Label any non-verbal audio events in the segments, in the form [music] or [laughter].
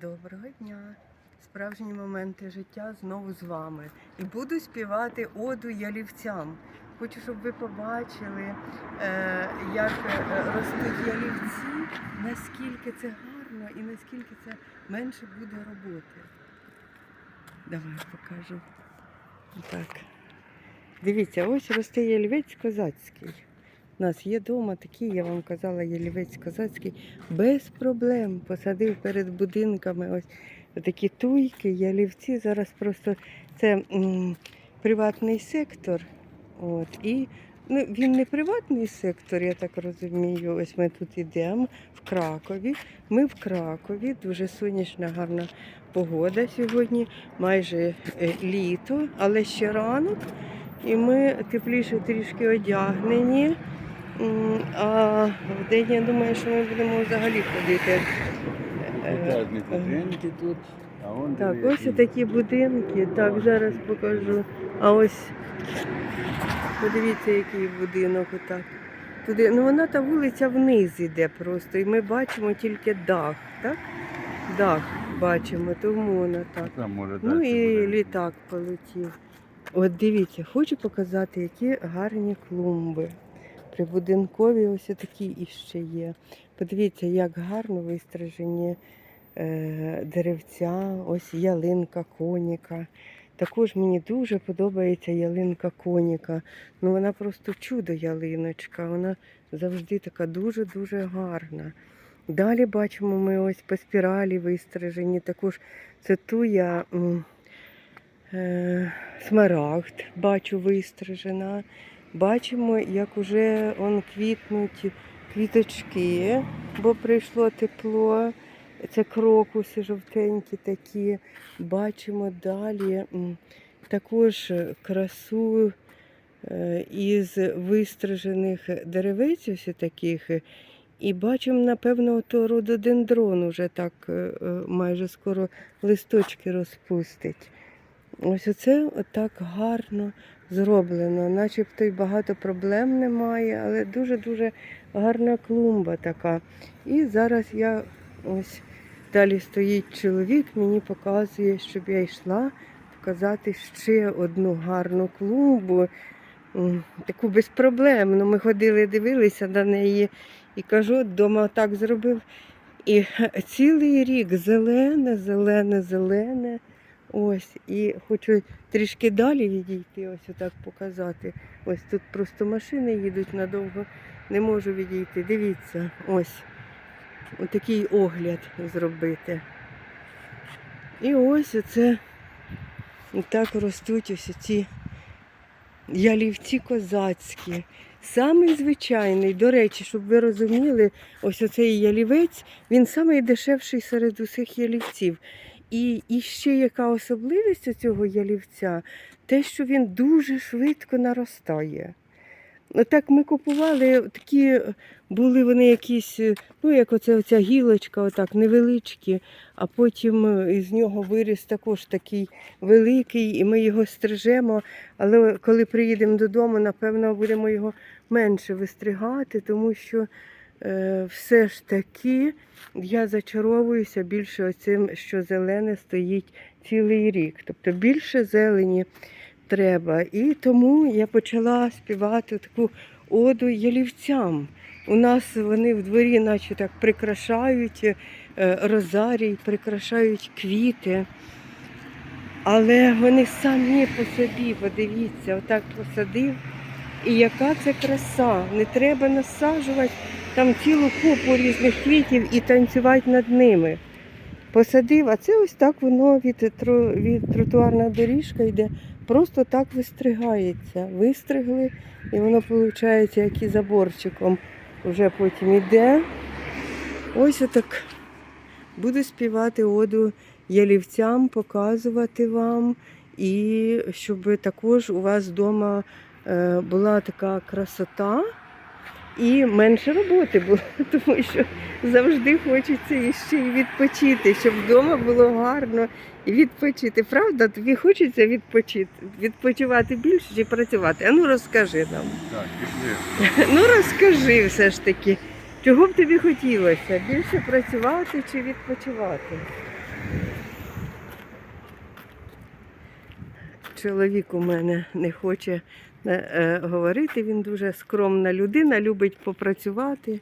Доброго дня! Справжні моменти життя знову з вами. І буду співати оду ялівцям. Хочу, щоб ви побачили, е, як е, ростуть ялівці, наскільки це гарно і наскільки це менше буде роботи. Давай покажу. Так. Дивіться, ось росте ялівець козацький. У нас є вдома такий, я вам казала, ялівець козацький. Без проблем посадив перед будинками ось такі туйки, ялівці. Зараз просто це м, приватний сектор. От, і ну, він не приватний сектор, я так розумію. Ось ми тут йдемо в Кракові. Ми в Кракові, дуже сонячна, гарна погода сьогодні, майже е, літо, але ще ранок. І ми тепліше трішки одягнені. А в день я думаю, що ми будемо взагалі ходити. Е, не будинки тут, а он Так, ось які. такі будинки. Так, зараз покажу. А ось подивіться, який будинок отак. Туди, ну вона та вулиця вниз іде просто. І ми бачимо тільки дах, так? Дах бачимо, тому вона так. Там може Ну і буде. літак полетів. От дивіться, хочу показати, які гарні клумби. Прибудинкові ось такі іще є. Подивіться, як гарно вистрижені е, деревця, ось ялинка коніка. Також мені дуже подобається ялинка коніка. Ну вона просто чудо ялиночка. Вона завжди така дуже-дуже гарна. Далі бачимо ми ось по спіралі вистрижені. Також це туя м, е, смарагд, бачу вистрижена. Бачимо, як уже он квітнуть квіточки, бо прийшло тепло. Це крокуси жовтенькі такі. Бачимо далі також красу е, із вистрижених деревець, ось таких. І бачимо, напевно, ото рододендрон уже так е, е, майже скоро листочки розпустить. Ось оце отак гарно зроблено, начебто й багато проблем немає, але дуже-дуже гарна клумба така. І зараз я ось далі стоїть чоловік, мені показує, щоб я йшла показати ще одну гарну клумбу, таку безпроблемну. Ми ходили, дивилися на неї і кажу, вдома так зробив. І цілий рік зелене, зелене, зелене. Ось, і хочу трішки далі відійти, ось отак показати. Ось тут просто машини їдуть надовго, не можу відійти. Дивіться, ось отакий огляд зробити. І ось оце так ростуть ось ці ялівці козацькі. Самий звичайний, до речі, щоб ви розуміли, ось оцей ялівець, він самий дешевший серед усіх ялівців. І, і ще яка особливість цього ялівця, те, що він дуже швидко наростає. Так ми купували такі, були вони якісь, ну як оце оця гілочка, отак невеличкі, а потім е, із нього виріс також такий великий, і ми його стрижемо. Але коли приїдемо додому, напевно, будемо його менше вистригати, тому що все ж таки я зачаровуюся більше оцим, що зелене стоїть цілий рік. Тобто більше зелені треба. І тому я почала співати таку оду ялівцям. У нас вони в дворі, наче так прикрашають е, розарій, прикрашають квіти. Але вони самі по собі, подивіться, отак посадив. І яка це краса. Не треба насаджувати там цілу купу різних квітів і танцювати над ними. Посадив, а це ось так воно від, від тротуарна доріжка йде, просто так вистригається. Вистригли, і воно виходить, як і заборчиком вже потім йде. Ось отак буду співати оду ялівцям, показувати вам, і щоб також у вас вдома е, була така красота і менше роботи було, [laughs] тому що завжди хочеться іще і відпочити, щоб вдома було гарно і відпочити. Правда, тобі хочеться відпочити, відпочивати більше чи працювати? А ну розкажи нам. Так, пішли. [laughs] Ну розкажи все ж таки, чого б тобі хотілося? Більше працювати чи відпочивати? Чоловік у мене не хоче е, е, говорити, він дуже скромна людина, любить попрацювати.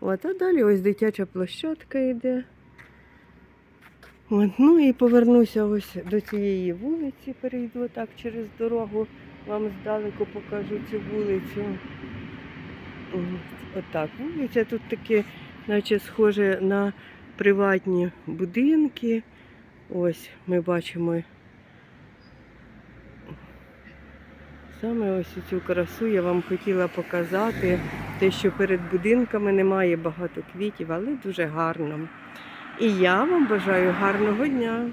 От, а далі ось дитяча площадка йде. От, ну і повернуся ось до цієї вулиці, перейду так через дорогу, вам здалеку покажу цю вулицю. Отак, вулиця тут таке, наче схоже на приватні будинки. Ось ми бачимо саме ось цю красу я вам хотіла показати. Те, що перед будинками немає багато квітів, але дуже гарно. І я вам бажаю гарного дня.